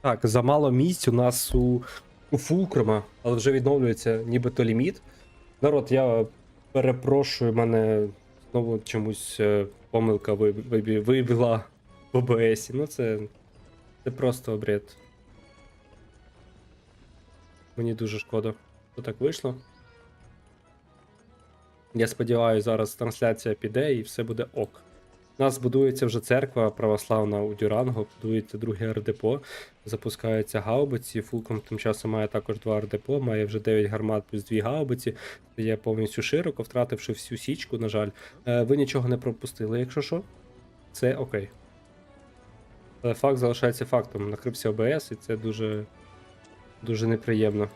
Так, замало місць у нас у, у Фулкрома, але вже відновлюється нібито ліміт. Народ, я перепрошую, мене знову чомусь е, помилка виб- вибі- вибіла в ОБС. Ну це, це просто бред. Мені дуже шкода, що так вийшло. Я сподіваюся, зараз трансляція піде і все буде ок. У нас будується вже церква православна у Дюранго, будується друге РДПО, запускаються гаубиці. Фулком тим часом має також два РДПО, має вже 9 гармат плюс 2 гаубиці. Є повністю широко, втративши всю січку, на жаль. Е, Ви нічого не пропустили, якщо що. Це окей. Але факт залишається фактом. Накрився ОБС, і це дуже, дуже неприємно.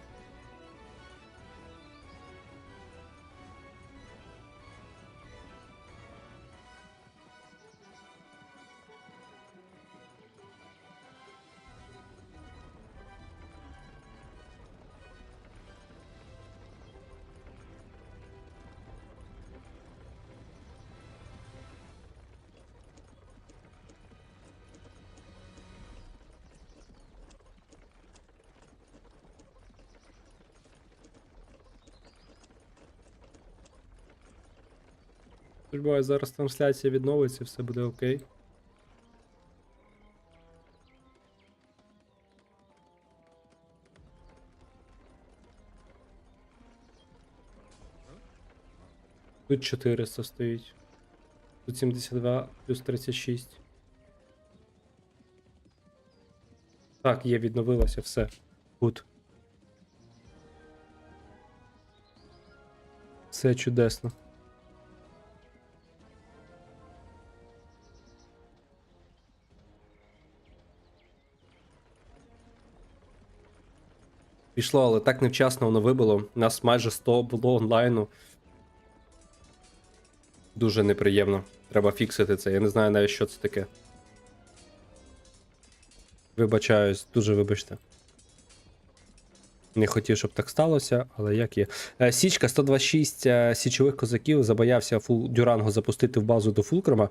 Сподіваюсь, зараз трансляція відновиться, все буде окей. Тут 400 стоїть. Тут 72 плюс 36. Так, є, відновилося все. Тут. Все чудесно. Пішло, але так невчасно воно вибило. Нас майже 100 було онлайну. Дуже неприємно. Треба фіксити це. Я не знаю навіть, що це таке. Вибачаюсь, дуже вибачте. Не хотів, щоб так сталося, але як є. Е, Січка 126 е, січових козаків забоявся фул Дюранго запустити в базу до Фулкрома.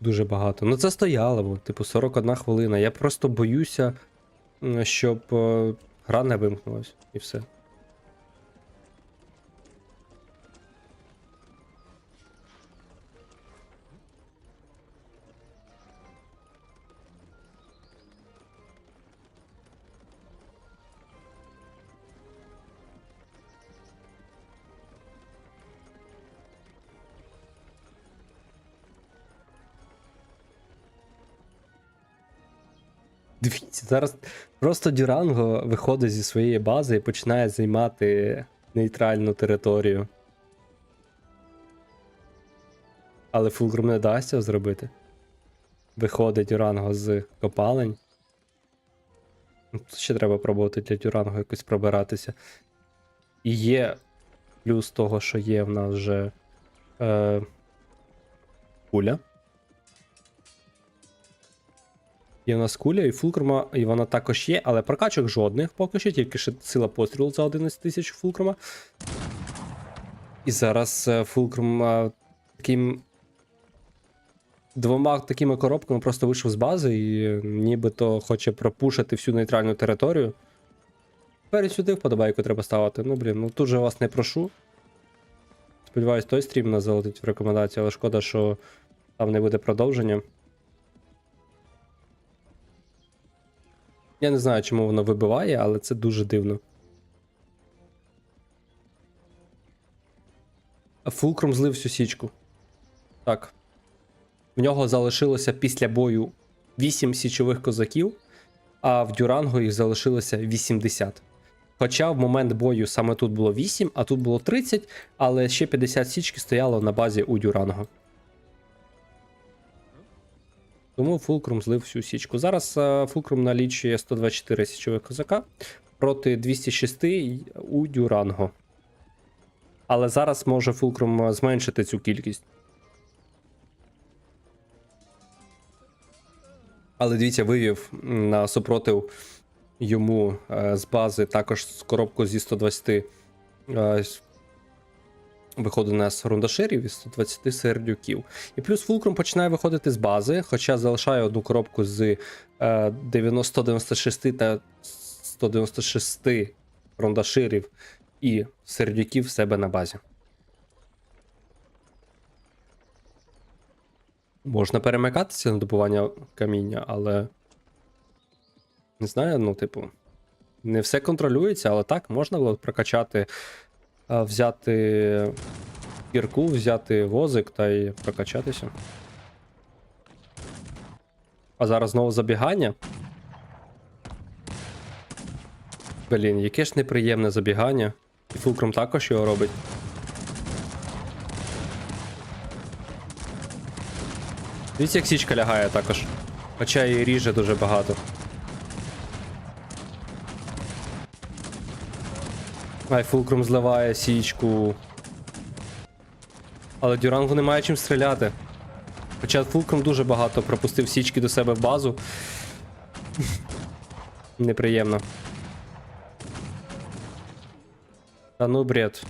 Дуже багато. Ну це стояло, типу, 41 хвилина. Я просто боюся, щоб е, гра не вимкнулась і все. Зараз просто Дюранго виходить зі своєї бази і починає займати нейтральну територію. Але Фулгром не дасть цього зробити. Виходить Дюранго з копалень. Ну, Тут ще треба пробувати для Дюранго якось пробиратися. І є плюс того, що є в нас вже е, куля. Є у нас куля і фулкрома, і вона також є, але прокачок жодних поки що, тільки ще сила пострілу за 11 тисяч фулкрома. І зараз е, фулкром таким. Двома такими коробками просто вийшов з бази і е, нібито хоче пропушити всю нейтральну територію. Тепер сюди вподобайку треба ставити. Ну, блін, ну тут же вас не прошу. Сподіваюсь, той стрім нас залетить в рекомендації, але шкода, що там не буде продовження. Я не знаю, чому воно вибиває, але це дуже дивно. Фулкром злив всю січку. Так. В нього залишилося після бою 8 січових козаків, а в Дюранго їх залишилося 80. Хоча в момент бою саме тут було 8, а тут було 30, але ще 50 січки стояло на базі у Дюранго. Тому Фулкрум злив всю січку. Зараз е, Фулкрум налічує 124 січових козака проти 206 у Дюранго. Але зараз може Фулкрум е, зменшити цю кількість. Але дивіться, вивів на супротив йому е, з бази також коробку зі 120 е, с- виходить у нас рундаширів і 120 сердюків. І плюс Фулкрум починає виходити з бази, хоча залишає одну коробку з е, 90, 196 та 196 рундаширів і сердюків в себе на базі. Можна перемикатися на добування каміння, але. Не знаю, ну, типу. Не все контролюється, але так, можна було прокачати, взяти кірку, взяти возик та й прокачатися. А зараз знову забігання. Блін, яке ж неприємне забігання. І Фулкром також його робить. Дивіться, як січка лягає також. Хоча і ріже дуже багато. Ай, Фулкрум зливає січку. Але Дюрангу немає чим стріляти. Хоча Фулкрум дуже багато пропустив січки до себе в базу. Неприємно. Та ну бред.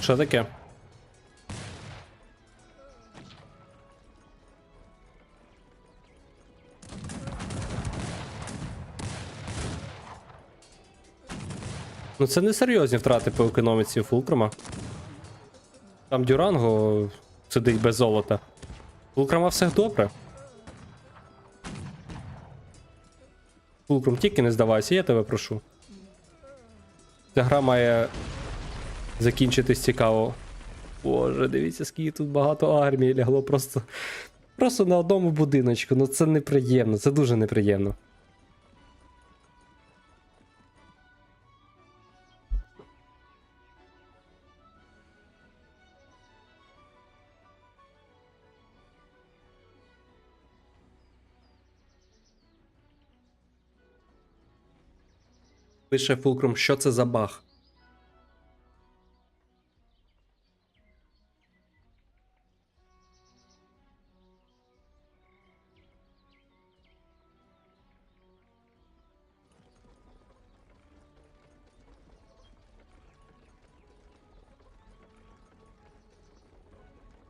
Що таке? Ну це не серйозні втрати по економіці Фулкрома. Там Дюранго сидить без золота. Фулкрома все добре. Фулкром, тільки не здавайся, я тебе прошу. Ця гра має закінчитись цікаво. Боже, дивіться, скільки тут багато армії лягло просто. Просто на одному будиночку. Ну це неприємно, це дуже неприємно. Пише Фулкром, що це за баг?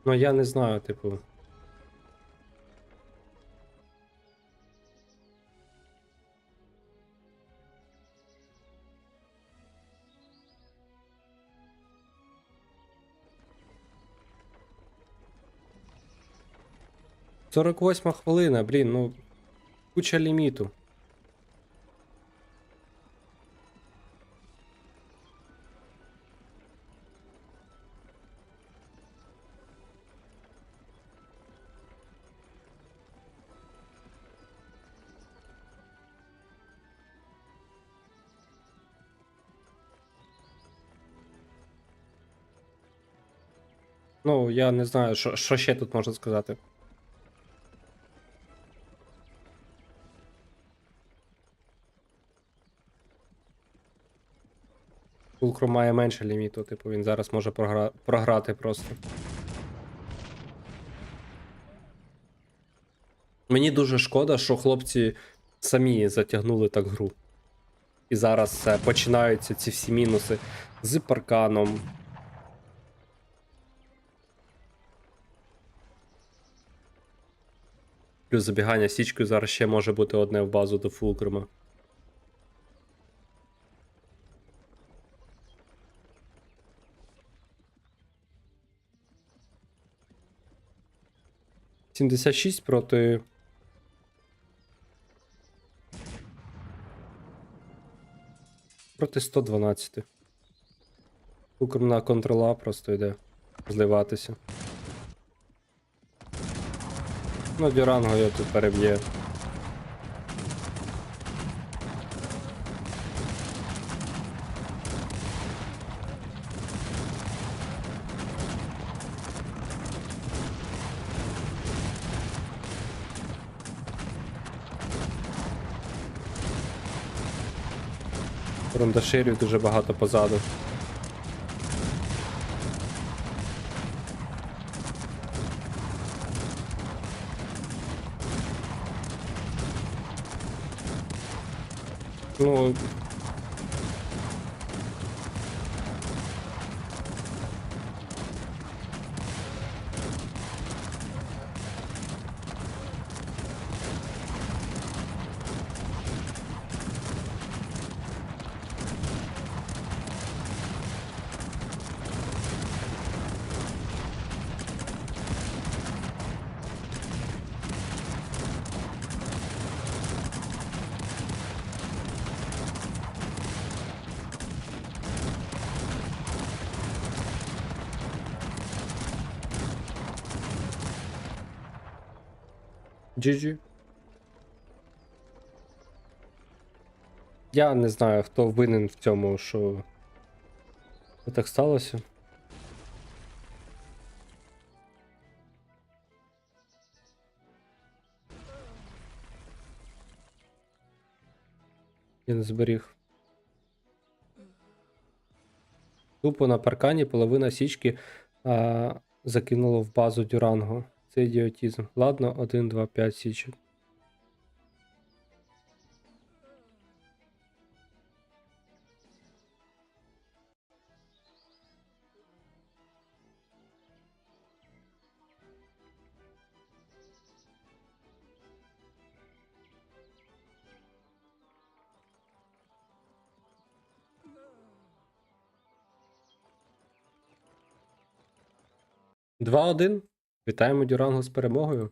Ну, я не знаю, типу. Сорок восьма хвилина, блін, ну. Куча ліміту. Ну, я не знаю, що, що ще тут можна сказати. Пулкру має менше ліміту, типу він зараз може програ... програти просто. Мені дуже шкода, що хлопці самі затягнули так гру. І зараз е, починаються ці всі мінуси з парканом. Плюс забігання січкою зараз ще може бути одне в базу до фулкрема. 76 проти. Проти 112. Укром на контрола просто йде зливатися. Ну, Дюранго я тут переб'є. Рундаширів дуже багато позаду. Ну, GG. Я не знаю, хто винен в цьому, що так сталося. Я не зберіг. Тупо на паркані половина січки а, закинуло в базу Дюранго. Це ідіотізм. Ладно, 1, 2, 5 січок. Два-один. Вітаємо Дюранго з перемогою.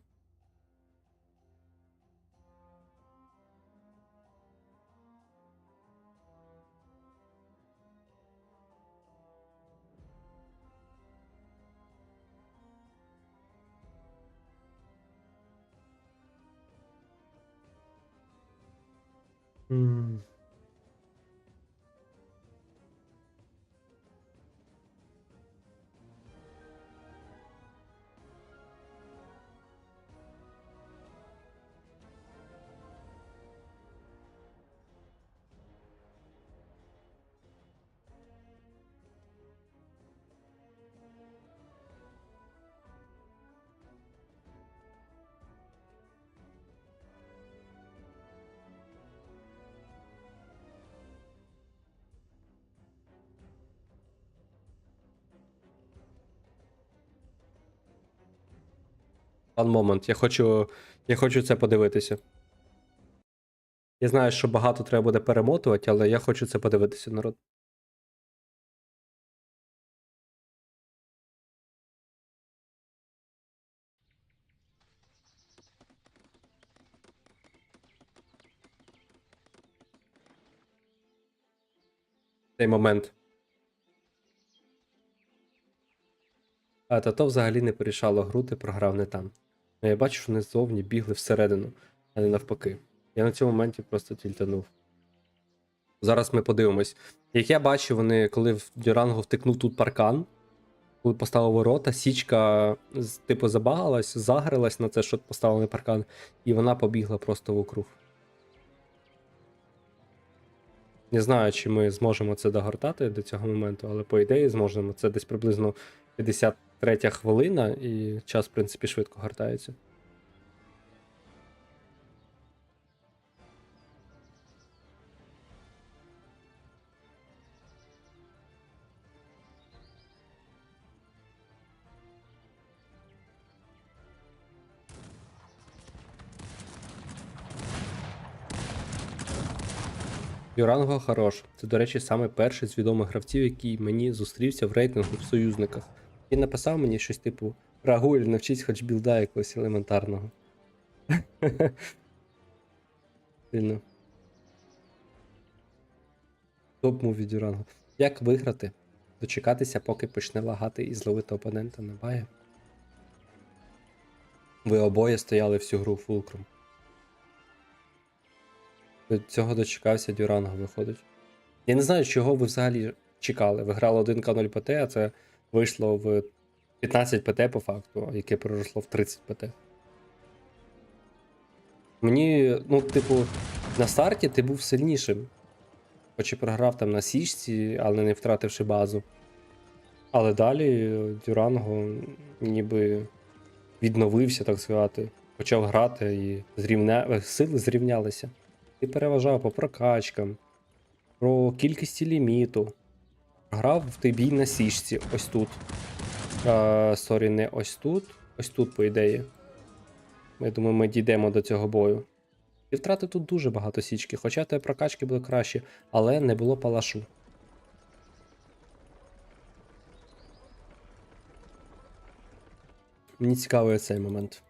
М. One moment. Я хочу, я хочу це подивитися. Я знаю, що багато треба буде перемотувати, але я хочу це подивитися, народ. Цей момент. А та то взагалі не порішало гру, ти програв не там. Я бачу, що вони ззовні бігли всередину, а не навпаки. Я на цьому моменті просто тільтанув. Зараз ми подивимось. Як я бачу, вони, коли в Дюранго втикнув тут паркан, коли поставив ворота, січка типу забагалась, загрилась на це, що поставили паркан, і вона побігла просто вокруг. Не знаю, чи ми зможемо це догортати до цього моменту, але по ідеї зможемо. Це десь приблизно 53 хвилина, і час, в принципі, швидко гортається. Юранго хорош. Це, до речі, саме перший з відомих гравців, який мені зустрівся в рейтингу в союзниках. Він написав мені щось типу: Рагуль, навчись хоч білда якогось елементарного. Сильно. Топ муві Дюранго. Як виграти? Дочекатися, поки почне лагати і зловити опонента на бає. Ви обоє стояли всю гру фулкром. До цього дочекався Дюранго, виходить. Я не знаю, чого ви взагалі чекали. Ви грали 1К0 ПТ, а це вийшло в 15 ПТ по факту, яке переросло в 30 ПТ. Мені, ну, типу, на старті ти був сильнішим. Хоч і програв там на січці, але не втративши базу. Але далі Дюранго ніби відновився, так сказати. Почав грати і зрівня... сили зрівнялися. Ти переважав по прокачкам, про кількості ліміту. Грав в той бій на сішці, ось тут. Сорі, не ось тут. Ось тут, по ідеї. Я думаю, ми дійдемо до цього бою. І втратив тут дуже багато січки, хоча те прокачки були кращі, але не було палашу. Мені цікавий цей момент.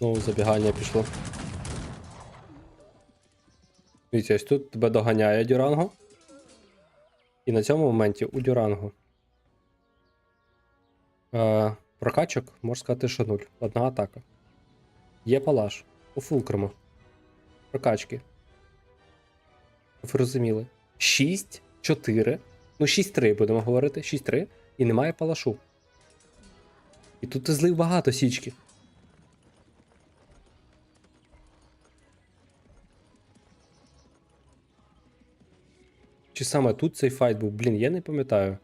Знову забігання пішло. Дивіться, ось тут тебе доганяє Дюранго. І на цьому моменті у Дюранго. Е, прокачок, можна сказати, що нуль. Одна атака. Є палаш. У фулкрому. Прокачки. Ви розуміли. 6, 4. Ну, 6-3 будемо говорити. 6-3. І немає палашу. І тут ти злив багато січки. Чи саме тут цей файт був? Блін, я не пам'ятаю.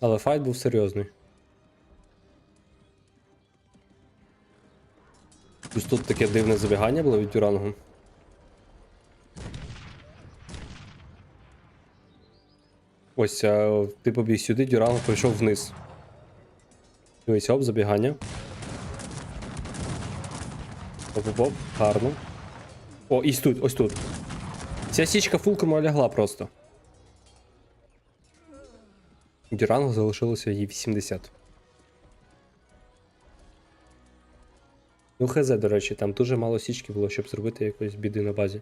Але файт був серйозний. Плюс тут таке дивне забігання було від Дюрангу. Ось, а, ти побіг сюди, Дюранго прийшов вниз. Дивись, оп, забігання. Оп-оп-оп, гарно. О, і тут, ось тут. Ця січка фулком лягла просто. Дюрангу залишилося їй 80. Ну, хз, до речі, там дуже мало січки було, щоб зробити якоїсь біди на базі.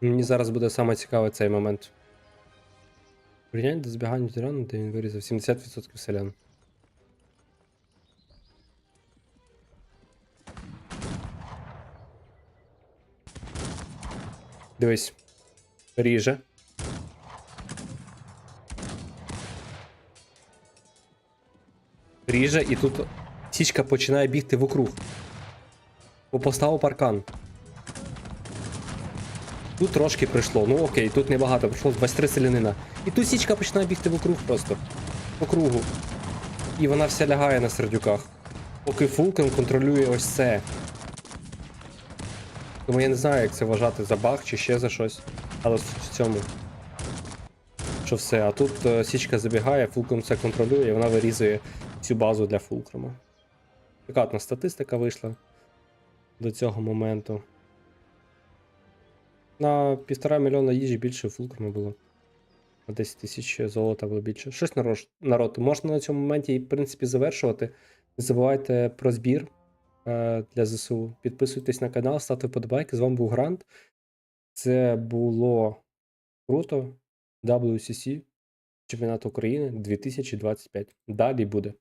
Мені зараз буде саме цікавий цей момент. Порівняння до збігання тирану, де він вирізав 70% селян. Дивись. Ріже. Ріже, і тут січка починає бігти вокруг. Бо поставив паркан. Тут трошки прийшло. Ну окей, тут небагато, прийшло 23 селянина. І тут січка починає бігти вокруг просто. По кругу. І вона вся лягає на сердюках. Поки Фулкен контролює ось це. Тому я не знаю, як це вважати за баг чи ще за щось. Але в цьому. Що все. А тут е, січка забігає, Фулкром це контролює, і вона вирізує цю базу для Фулкрома. Нас статистика вийшла до цього моменту. На півтора мільйона їжі більше у Фулкрому було. На 10 тисяч золота було більше. Щось народ, народ. Можна на цьому моменті, в принципі, завершувати. Не забувайте про збір е, для ЗСУ. Підписуйтесь на канал, ставте вподобайки. З вами був Грант. Це було круто. WCC Чемпіонат України 2025. Далі буде.